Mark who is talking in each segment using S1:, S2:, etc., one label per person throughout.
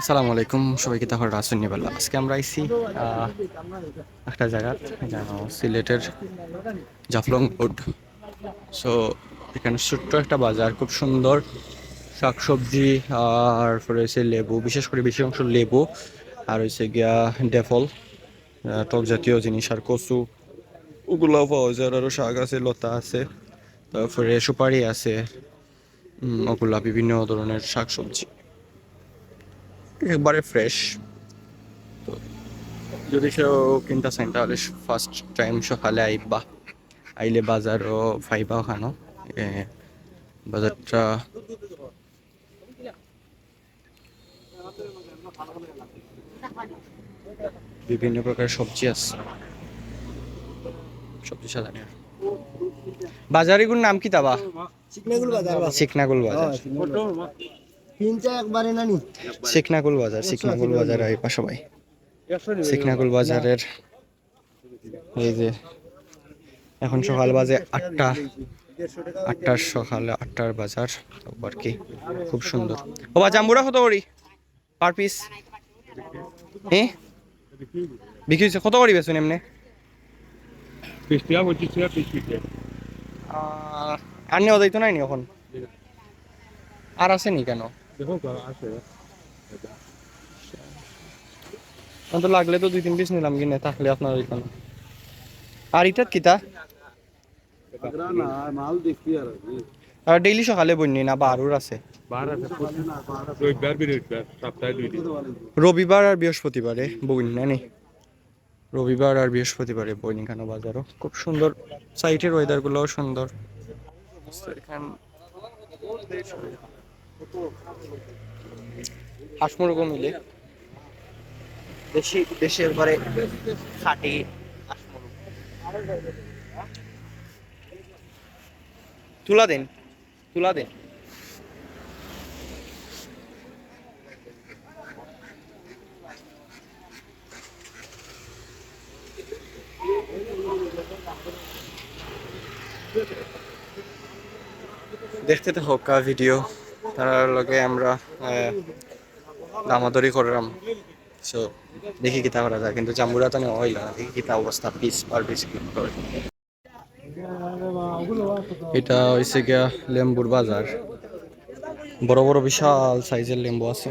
S1: আসসালামু আলাইকুম, সবাইকে তাহলে রাসুন নিবাল্লা আজকে আমরা আইছি একটা জায়গা সিলেটের জাফলং রোড সো এখানে ছোট্ট একটা বাজার, খুব সুন্দর শাকসবজি, আর হচ্ছে লেবু, বিশেষ করে বেশি অংশ লেবু, আর হচ্ছে গিয়া ডেফল টক জাতীয় জিনিস, আর কচু। ওগুলো পাওয়া যায় আরও শাক আছে, লতা আছে, তারপরে সুপারি আছে ওগুলা বিভিন্ন ধরনের শাকসবজি। একবারে ফ্রেশ তো যদি কেউ কিনতে চান তাহলে ফার্স্ট টাইম সকালে আইবা আইলে বাজারও ফাইবা ওখানো। বাজারটা বিভিন্ন প্রকার সবজি আছে। সবজি সাজানি। বাজারিগুর নাম কি তাবা?
S2: চিকনাগুলো বাজার
S1: চিকনাগুল বাজার।
S2: তিনটা একবারে নানি?
S1: চিকনাগুল বাজার চিকনাগুল বাজার আইবা সবাই সিকনাকুল বাজারের এই যে এখন সকাল বাজে আটটা আটটার সকালে আটটার বাজার আর কি খুব সুন্দর। ও বা জাম্বুরা কত করি? Per piece? হ্যাঁ বিক্রি হচ্ছে কত করি বেচুন এমনি?
S3: বিশ টাকা পঁচিশ টাকা পিস পিঠে
S1: আর নেওয়া যাইতো নাই নি এখন? আর আছে নি কেন? তো লাগলে তো দুই তিন পিস নিলাম কিনে, থাকলে আপনার ওইখানে। আর ইটাত কিতা
S2: না আর
S1: ডেইলি সকালে বন্যি না, বারুর আছে।
S3: রবিবার
S1: আর বৃহস্পতিবারে বইনা নেই রবিবার আর বৃহস্পতিবারে বইনি বইনিখানো বাজারও? খুব সুন্দর। সাইটের ওয়েদারগুলোও সুন্দর। এখান হাঁসমুরগও মিলে। দেশি দেশের পরে খাটি হাঁসমুরগ। তুলা দেন তুলা দেন। দেখতে তো হোক ভিডিও। তার লগে আমরা দামাদরি করলাম। সো দেখি কিতা করা যায়। কিন্তু জাম্বুরা তো নেওয়া হইল না। দেখি কিতা অবস্থা পিস পার পিস করে এটা হয়েছে গিয়া লেম্বুর বাজার। বড় বড় বিশাল সাইজের লেম্বু আছে।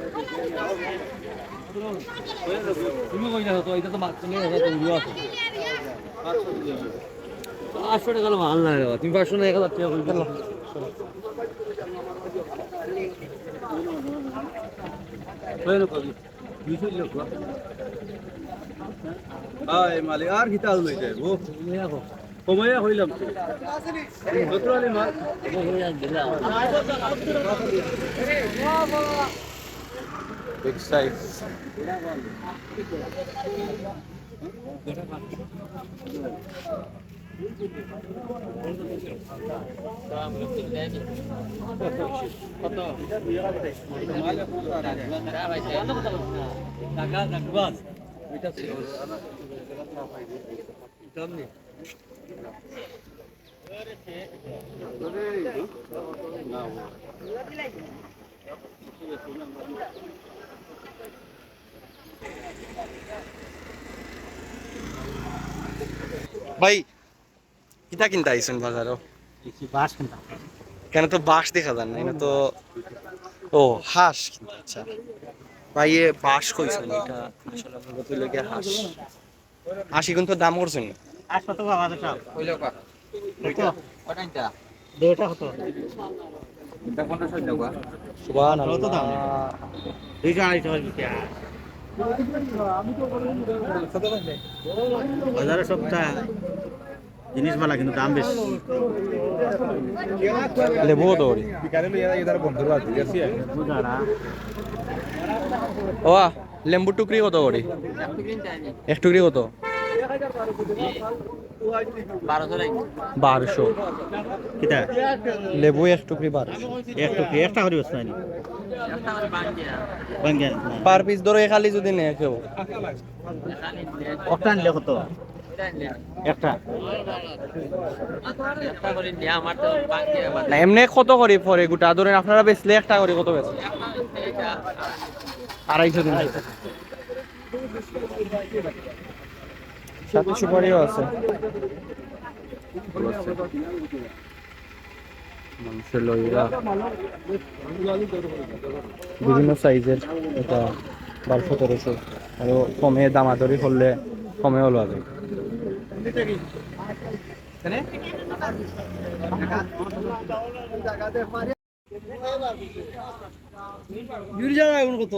S4: তুমি কই না তো এটা তো মাছ তুমি তো আছে পাঁচশো টাকা মাল না রে তুমি পাঁচশো না এক হাজার টাকা কই দিলাম
S2: মালিক আর কিতা হলো এটা ও কমাইয়া হইলাম আলি মাল
S1: বিগ সাইজ
S4: টাকা রাখবাস ওইটা ছিল
S1: ভাই কিতা কিনতে আইসুন বাজারও?
S4: বাস কিনতাম
S1: কেন তো বাঁশ দেখা যান না তো ও হাঁস কিনতে আচ্ছা। ভাইয়ে বাস কইছেন এটা আসলে মূলত লেগে হাঁস। আশি কিন্তু দাম করছেন
S4: আসো তো বাবা কইলো কত? কটাইটা দুইটা কত? বাজারে সবটা জিনিস ভালো কিন্তু দাম বেশি।
S1: লেবু ও লেম্বু টুকরি কত করে? এক টুকরি কত? বারোশো
S4: কিটা
S1: লেবু এক টুকরি বারোশো।
S4: একটু কি একটা করি বসনা নি
S1: পার পিস ধরে খালি যদি নেয় কেউ
S4: একটা নিলে কত? একটা
S1: না এমনি কত করে পরে গোটা? ধরেন আপনারা বেচলে একটা করে কত বেচে? আড়াইশো দিন। সাথে সুপারিও আছে। মানুষের লইরা। বিভিন্ন সাইজের এটা বারোশো তেরোশো। আরও কমে দামাদরি করলে কমে হলো আগে
S4: কত?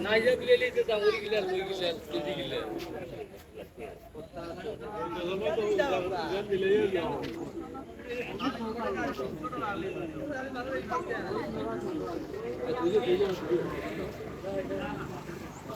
S5: Naija bile leydi zamur güler, bu güler, bizi güler. Güzel bile yiyor ya. Thank you.